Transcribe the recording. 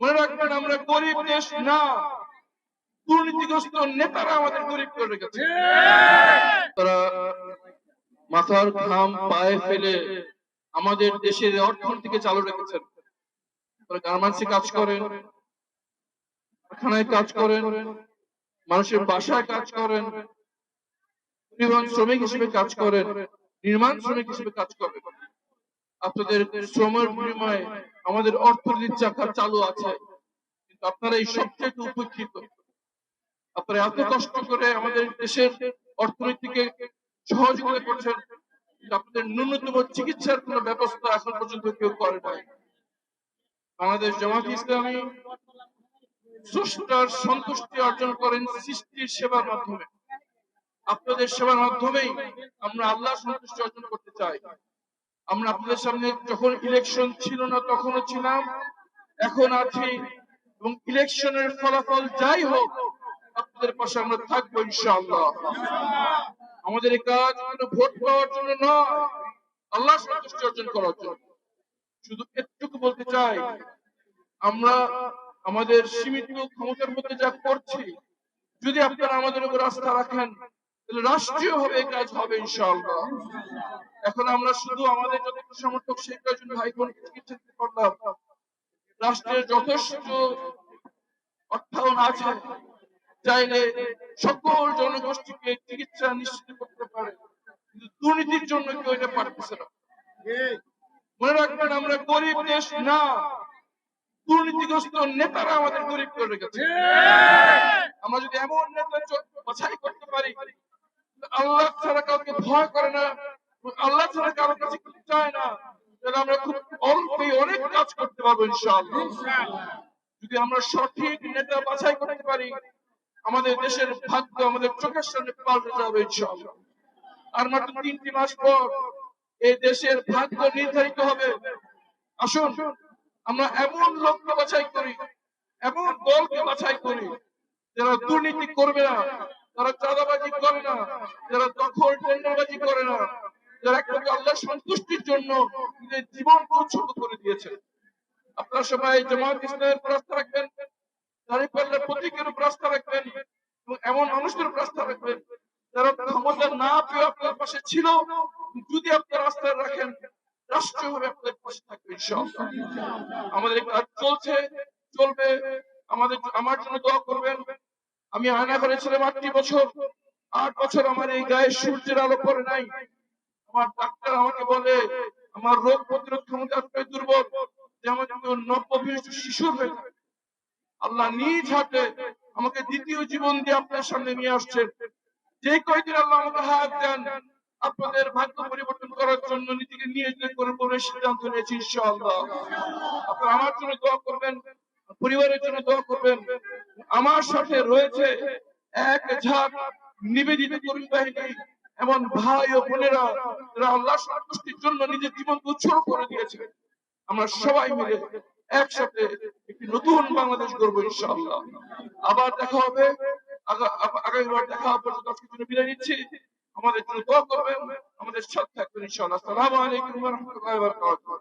মনে রাখবেন, আমরা গরিব দেশ না। দুর্নীতিগ্রস্ত নেতারা আমাদের গরিব করে রেখেছে। তারা মাথার ঘাম পায়ে ফেলে আমাদের দেশের অর্থনীতিকে চালু রেখেছেন। তারা গার্মেন্টসে কাজ করেন, কারখানায় কাজ করেন, মানুষের বাসায় কাজ করেন, পরিবহন শ্রমিক হিসেবে কাজ করেন, নির্মাণ শ্রমিক হিসেবে কাজ করেন। আপনাদের শ্রমের বিনিময়ে আমাদের অর্থনীতির চাকা চালু আছে, কিন্তু আপনারা এই সবচেয়ে উপেক্ষিত। আপনারা এত কষ্ট করে আমাদের দেশের অর্থনীতিকে সহযোগিতা করছেন আপনাদের ন্যূনতম চিকিৎসার কোনো ব্যবস্থা এখন পর্যন্ত কেউ করে নাই। বাংলাদেশ জামাত ইসলামী স্রষ্টার সন্তুষ্টি অর্জন করেন সৃষ্টির সেবার মাধ্যমে। আপনাদের সেবার মাধ্যমেই আমরা আল্লাহ সন্তুষ্টি অর্জন করতে চাই। আমরা আপনাদের সামনে যখন ইলেকশন ছিল না, তখনও ছিলাম, এখন আছি। এবং ইলেকশনের ফলাফল যাই হোক, আপনাদের পাশে আমরা থাকব ইনশাআল্লাহ। আমাদের এই কাজ ভোট পাওয়ার জন্য নয়, আল্লাহ সন্তুষ্টি অর্জন করার জন্য। শুধু এটুকু বলতে চাই, আমরা আমাদের সীমিত ক্ষমতার মধ্যে যা করছি, যদি আপনারা আমাদের উপর আস্থা রাখেন, তাহলে রাষ্ট্রীয় ভাবে কাজ হবে ইনশাআল্লাহ। এখন আমরা শুধু আমাদের যতটুকু সমর্থক সেই কয়েকজন ভাই বোনকে চিকিৎসা দিতে পারলাম রাষ্ট্রের যথেষ্ট অর্থায়ন আছে, চাইলে সকল জনগোষ্ঠীকে চিকিৎসা নিশ্চিত করতে পারে, কিন্তু দুর্নীতির জন্য কেউ এটা পারতেছে না। মনে রাখবেন, আমরা গরিব দেশ না, দুর্নীতিগ্রস্ত নেতারা আমাদের গরিব করে রেখেছে। আমরা যদি এমন নেতা বাছাই করতে পারি আল্লাহ ছাড়া কাউকে ভয় করে না আল্লাহ ছাড়া কারও কাছে কিছু চায় না। তাহলে আমরা খুব অল্পে অনেক কাজ করতে পারব, ইনশাআল্লাহ। যদি আমরা সঠিক নেতা বাছাই করতে পারি, আমাদের দেশের ভাগ্য আমাদের চোখের সামনে পাল্টে যাবে, ইনশাআল্লাহ। আর মাত্র তিনটি মাস পর এই দেশের ভাগ্য নির্ধারিত হবে। আসুন, আমরা এমন লোককে বাছাই করি, এমন দলকে বাছাই করি, যারা দুর্নীতি করবে না, যারা চাঁদাবাজি করে না, যারা দখল টেন্ডারবাজি করে না যারা আল্লাহ সন্তুষ্টির জন্য নিজের উৎসর্গ করে দিয়েছে আপনারা সবাই জামাত ইসলামের উপর আস্থা রাখবেন দাঁড়িপাল্লার প্রতীকের উপর আস্থা রাখবেন এবং এমন মানুষদের উপর আস্থা রাখবেন যারা ক্ষমতা না পেয়ে আপনার পাশে ছিল। যদি আপনার আস্থা রাখেন, রাষ্ট্রীয়ভাবে আপনাদের পাশে থাকবে আমাদের চলছে, চলবে। আমাদের, আমার আমি আয়না করেছিলাম আটটি বছর। আট বছর আমার এই গায়ে সূর্যের আলো পড়ে নাই। আমার ডাক্তার আমাকে বলে, আমার রোগ প্রতিরোধ ক্ষমতা এতটাই দুর্বল যে আমাকে নব্য শিশুর হয়ে। আল্লাহ নিজ হাতে আমাকে দ্বিতীয় জীবন দিয়ে আপনার সামনে নিয়ে আসছেন। যে কয়দিন আল্লাহ আমাকে হাত দেন, আপনাদের ভাগ্য পরিবর্তন করার জন্য নিজেকে করে করে সিদ্ধান্ত নিয়েছি ইনশাআল্লাহ। আপনারা আমার জন্য দোয়া করবেন, পরিবারের জন্য দোয়া করবেন। আমার সাথে রয়েছে এক ঝাঁক নিবেদিত কর্মী বাহিনী। এমন ভাই ও বোনেরা, যারা আল্লাহ সন্তুষ্টির জন্য নিজের জীবন উৎসর্গ করে দিয়েছে, আমরা সবাই মিলে একসাথে একটি নতুন বাংলাদেশ গড়বো ইনশাআল্লাহ। আবার দেখা হবে আগামীবার দেখা হবে পর্যন্ত আজকের জন্য বিদায় নিচ্ছি। আমাদের জন্য দোয়া করবেন, আমাদের সাথে থাকবেন ইনশাআল্লাহ। আসসালামু আলাইকুম ওয়া রাহমাতুল্লাহি ওয়া বারাকাতুহু।